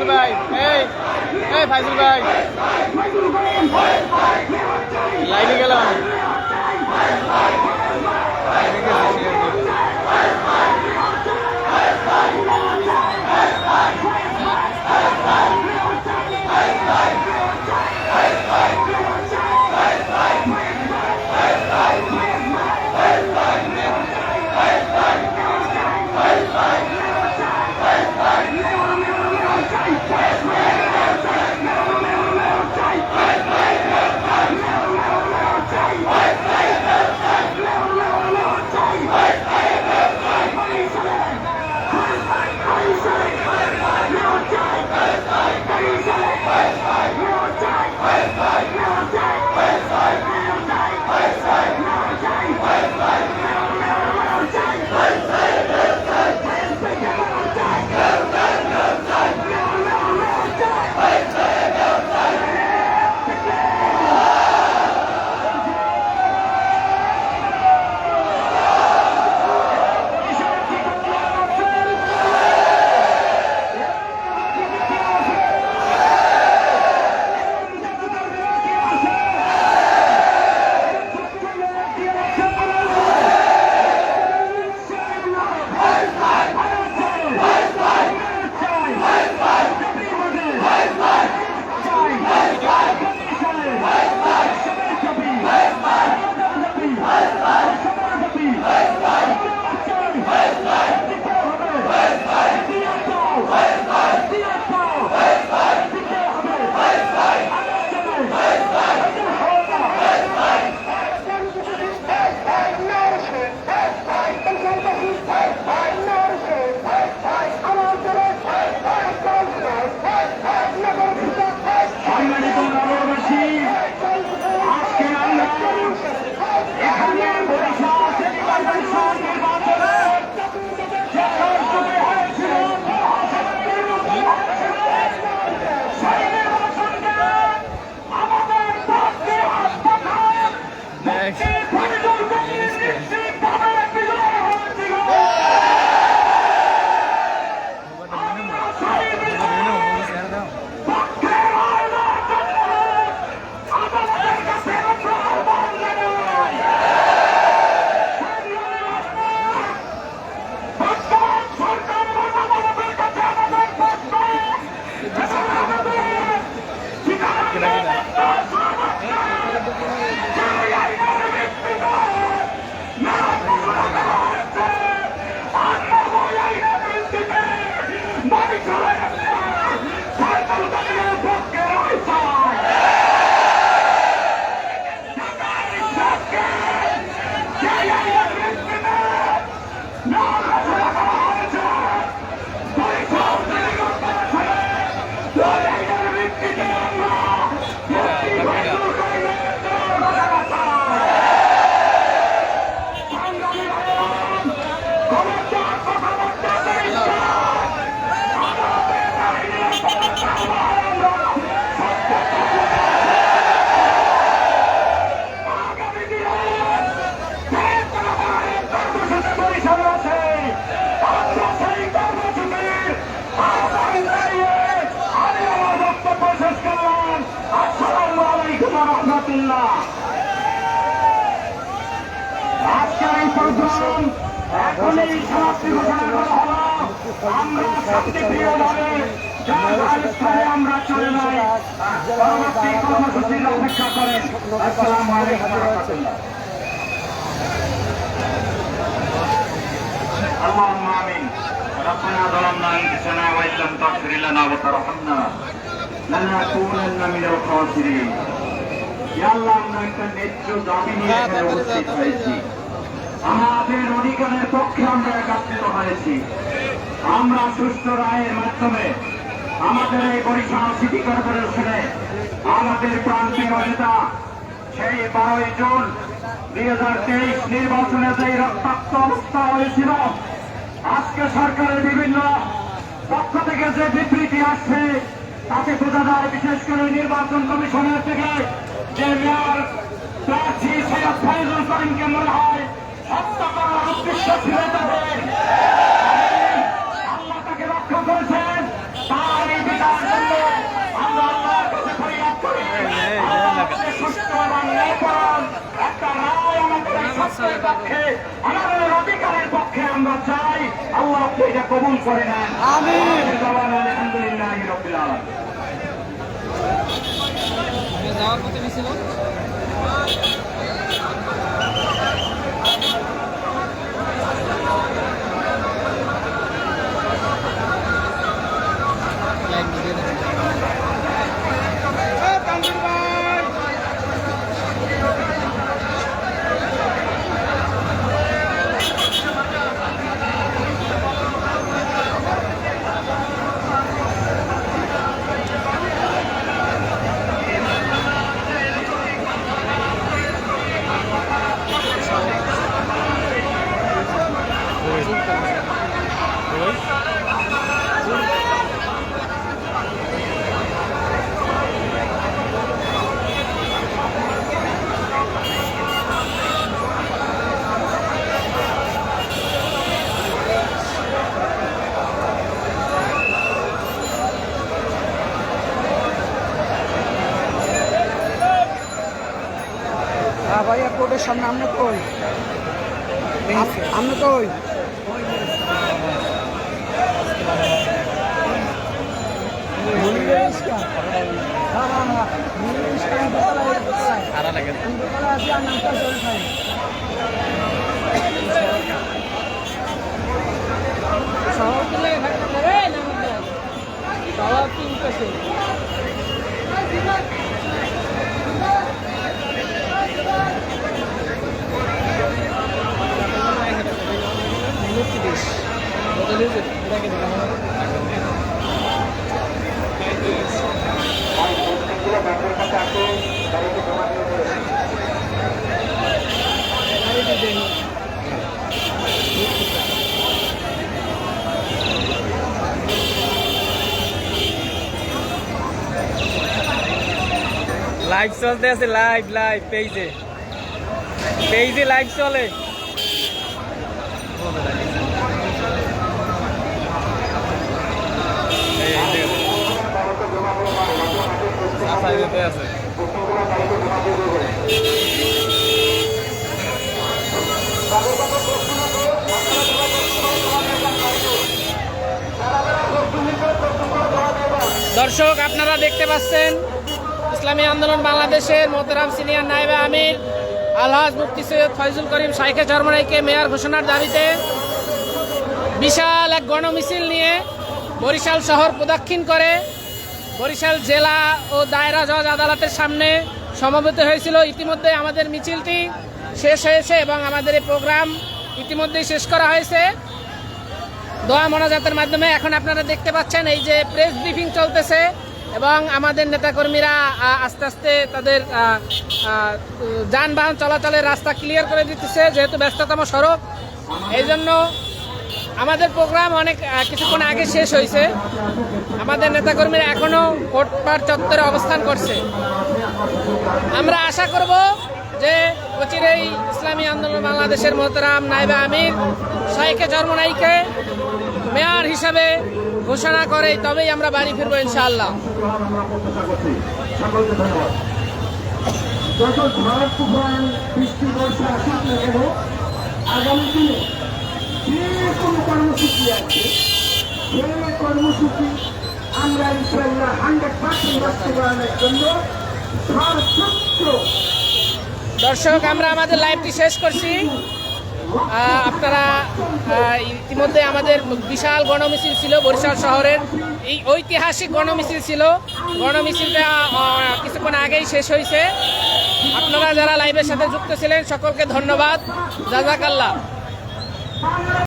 ফাইজুল ভাই। এই এই ফাইজুল ভাই। লাইনে গেলাম। লাইনে রাহমাতুল্লাহ আজকের এই প্রোগ্রাম এখনই সমাপ্তি ঘোষণা করা হলো আমরা শান্তিপ্রিয়ভাবে যার যার স্থানে আমরা চলে যাই পরবর্তী কর্মসূচির অপেক্ষা করেন আসসালামু আলাইকুম ওয়া রাহমাতুল্লাহ اللهم امين ربنا ظلمنا انفسنا وان لم تغفر لنا وترحمنا لنكونن من الخاسرين ইয়া আল্লাহ আমরা একটা ন্যায্য দাবি নিয়ে এখানে উপস্থিত হয়েছি। আমাদের অধিকারের পক্ষে আমরা একাত্রিত হয়েছি। আমরা সুষ্ঠু রায়ের মাধ্যমে আমাদের এই বরিশাল সিটি কর্পোরেশনে আমাদের প্রান্তীয় নেতা সেই বারোই জুন দুই হাজার তেইশ নির্বাচনে যে রক্তাক্ত অবস্থা হয়েছিল আজকে সরকারের বিভিন্ন পক্ষ থেকে যে বিবৃতি আসছে তাতে বোঝা যায় বিশেষ করে নির্বাচন কমিশনের থেকে যে মেয়র প্রার্থী সৈয়দ ফাইজুল করিমকে মনে হয় হত্যা করার উদ্দেশ্য ছিল তাদের আল্লাহ তাকে রক্ষা করেছেন। তার এই বিধার জন্য আমরা আল্লাহর কাছে ফরিয়াদ করি। সুস্থ এবং ন্যায়পরায়ণ একটা রায় আমাদের সত্যের পক্ষে আমাদের অধিকারের পক্ষে আমরা চাই। আল্লাহ আপনি এটা কবুল করে নেন। যাওয়ার পথে মিছিল হ্যাঁ ভাইয়া কোর্টের সামনে আমরা কই? আম- আমরা কই? মনিরের দেন। লাইভ চলতে আছে লাইভ লাইভ পেজে পেজে লাইভ চলে এই, এই যে। আচ্ছা, এটাতে দর্শক, আপনারা দেখতে পাচ্ছেন ইসলামী আন্দোলন বাংলাদেশের মোহতারাম সিনিয়র নাইবা আমির আলহাজ মুফতি সৈয়দ ফয়জুল করিম শাইখে চরমনাইকে মেয়র ঘোষণার দাবিতে বিশাল এক গণমিছিল নিয়ে বরিশাল শহর প্রদক্ষিণ করে। বরিশাল জেলা ও দায়রা জজ আদালতের সামনে সমবেত হয়েছিল। ইতিমধ্যে আমাদের মিছিলটি শেষ হয়েছে এবং আমাদের এই প্রোগ্রাম ইতিমধ্যেই শেষ করা হয়েছে। দোয়া মোনাজাতের মাধ্যমে এখন আপনারা দেখতে পাচ্ছেন এই যে প্রেস ব্রিফিং চলতেছে এবং আমাদের নেতাকর্মীরা আস্তে আস্তে তাদের যানবাহন চলাচলের রাস্তা ক্লিয়ার করে দিতেছে, যেহেতু ব্যস্ততম সড়ক, এই জন্য আমাদের প্রোগ্রাম অনেক কিছুক্ষণ আগে শেষ হয়েছে। আমাদের নেতাকর্মীরা এখনও কোটপাড় চত্বরে অবস্থান করছে। আমরা আশা করব যে অচিরেই ইসলামী আন্দোলন বাংলাদেশের মোহতারাম নাইবা আমির শাইকে জন্মনাইকে মেয়র হিসাবে ঘোষণা করে তবেই আমরা বাড়ি ফিরবো ইনশাআল্লাহ। আগামী দিনে যে কোনো কর্মসূচি আছে সেই কর্মসূচি আমরা ইনশাল্লাহ হান্ড্রেড পার্সেন্ট বাস্তবায়নের জন্য সর্বোচ্চ দর্শক, আমরা আমাদের লাইভটি শেষ করছি। আপনারা ইতিমধ্যে আমাদের বিশাল গণমিছিল ছিল বরিশাল শহরের। এই ঐতিহাসিক গণমিছিল ছিল। গণমিছিলটা কিছুক্ষণ আগেই শেষ হয়েছে। আপনারা যারা লাইভের সাথে যুক্ত ছিলেন, সকলকে ধন্যবাদ। জাজাকাল্লাহ।